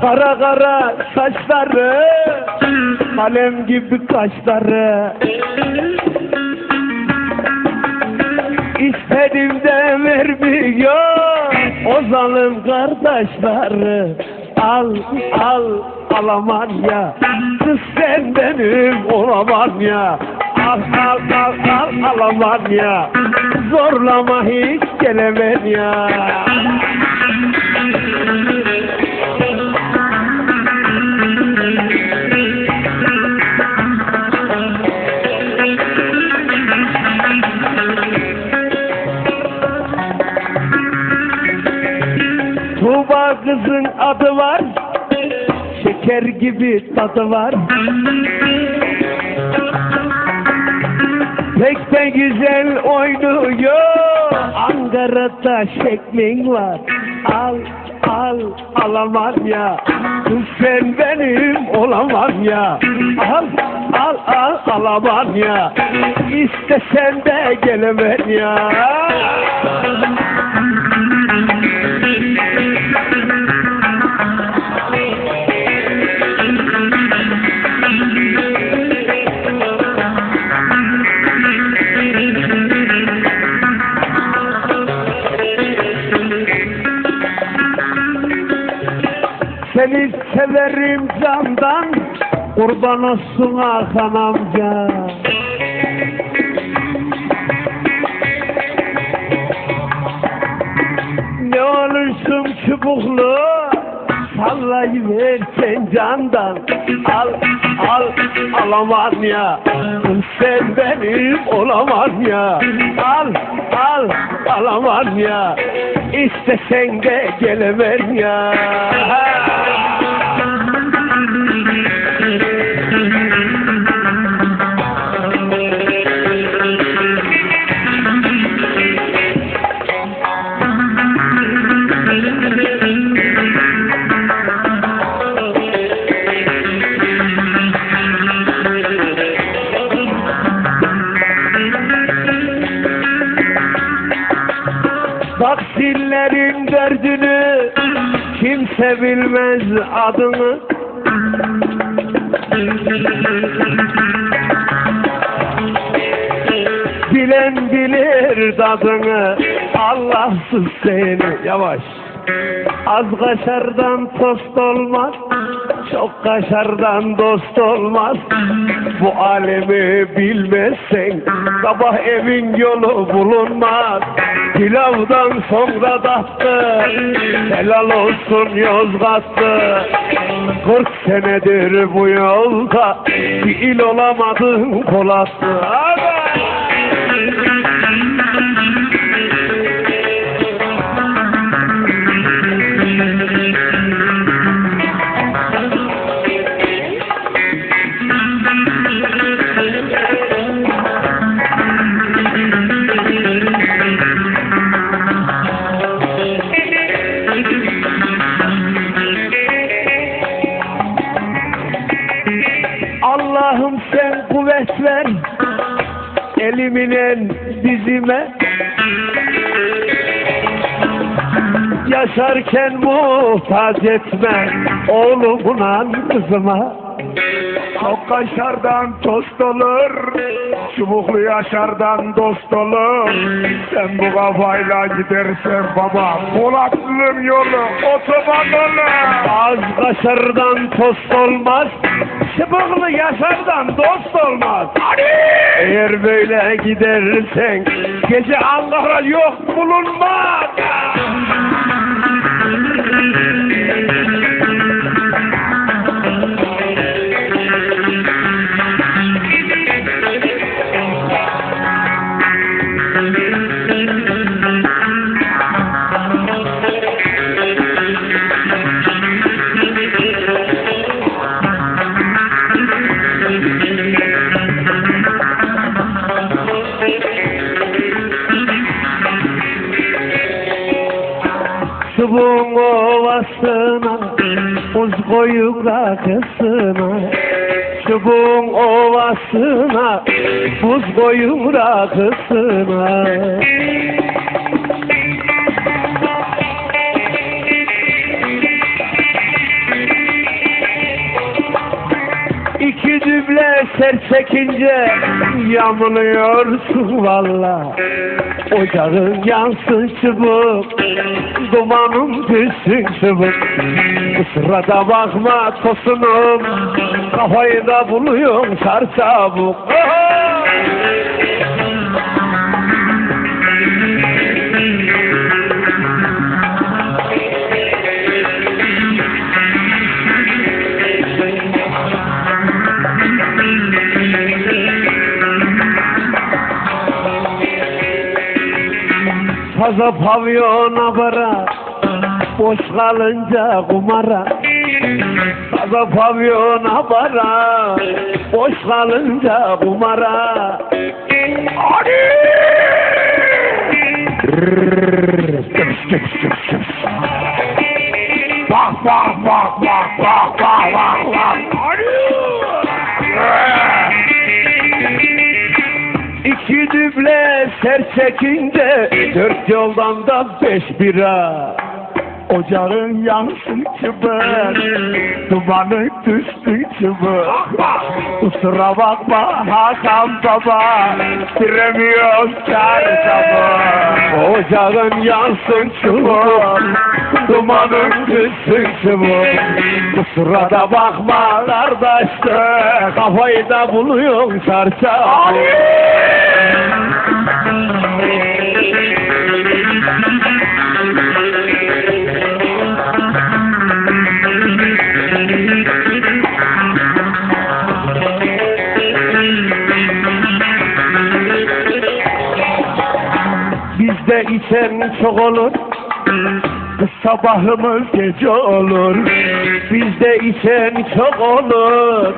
Kara kara saçları Kalem gibi kaşları. İstedim de vermiyor O zalim kardeşleri Al al alaman ya. Kız sen benim olaman ya. Al al al al alaman ya. Zorlama hiç gelemem ya Kızın adı var. Şeker gibi tadı var. Pek de güzel oynuyor. Ankara'da şeklin var. Al al alamam ya. Kız sen benim olamam ya. Al al al alamam ya. İstesen de gelemem ya Seni severim candan Kurban olsun Hakan amca. Ne olursun çubuklu Sallayıversen candan. Al al alamam ya. Sen benim olamam ya. Al al alamam ya. İstesen de gelemem ya Taksirlerin derdini kimse bilmez adını. Bilen bilir tadını Allahsız seni yavaş Az kaşardan tost olmaz Çok kaşardan dost olmaz. Bu alemi bilmezsen Sabah evin yolu bulunmaz. Pilavdan sonra tahtı Helal olsun Yozgat'tı 40 senedir bu yolda Bir il olamadın Polat'tı Aga! Kuvvet ver eliminen dizime. Yaşarken muhtaç etme oğlumla kızıma Çok kaşardan tost olur Çubuklu yaşardan dost olur. Sen bu kafayla gidersen baba Polatlı'nın yolu otoban olur. Az kaşardan tost olmaz Çubuklu yaşardan dost olmaz. Eğer böyle gidersen Gece Ankara yok bulunmaz ovasına Buz koyup rakısına Çubuğun ovasına Buz koyup rakısına. İki düble ser çekince yamuluyorsun valla Ocağın yansın çubuk Dumanım düşsün çubuk. Bu sırada bakma tosunum Kafayı da buluyorum çarçabuk Fazla pavyona bara Boş kalınca kumara Fazla pavyona bara Boş kalınca kumara Hadi! Bak bak bak bak bak bak bak bak Hadi! İki düble ser çekince Dört yoldan da beş bira. Ocağın yansın çıbır Dumanı düşsün çıbır. Kusura bakma Hakan baba Diremiyoruz çarşafı Ocağın yansın çıbır Dumanın düşsün çıbır. Kusura da bakma kardeşler Kafayı da buluyorsun çarşafı Bizde içen çok olur Sabahımız gece olur. Bizde içen çok olur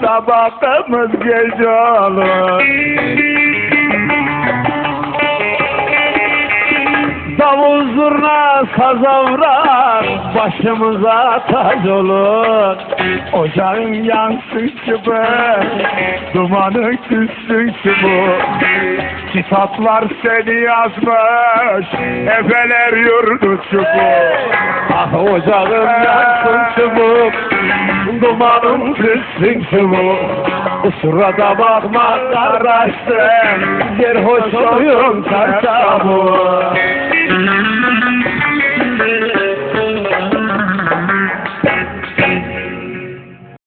sabahımız gece olur Davul zurna sazavrar Başımıza tac olur. Ocağın yansın çıbı Dumanı küssün çıbı Kitaplar seni yazmış Efeler yurdu çıbı Ah ocağın yansın çıbı Dumanın küssün çıbı Bu. Sırada bakma kardeşim Yer hoş oluyorum çarşaf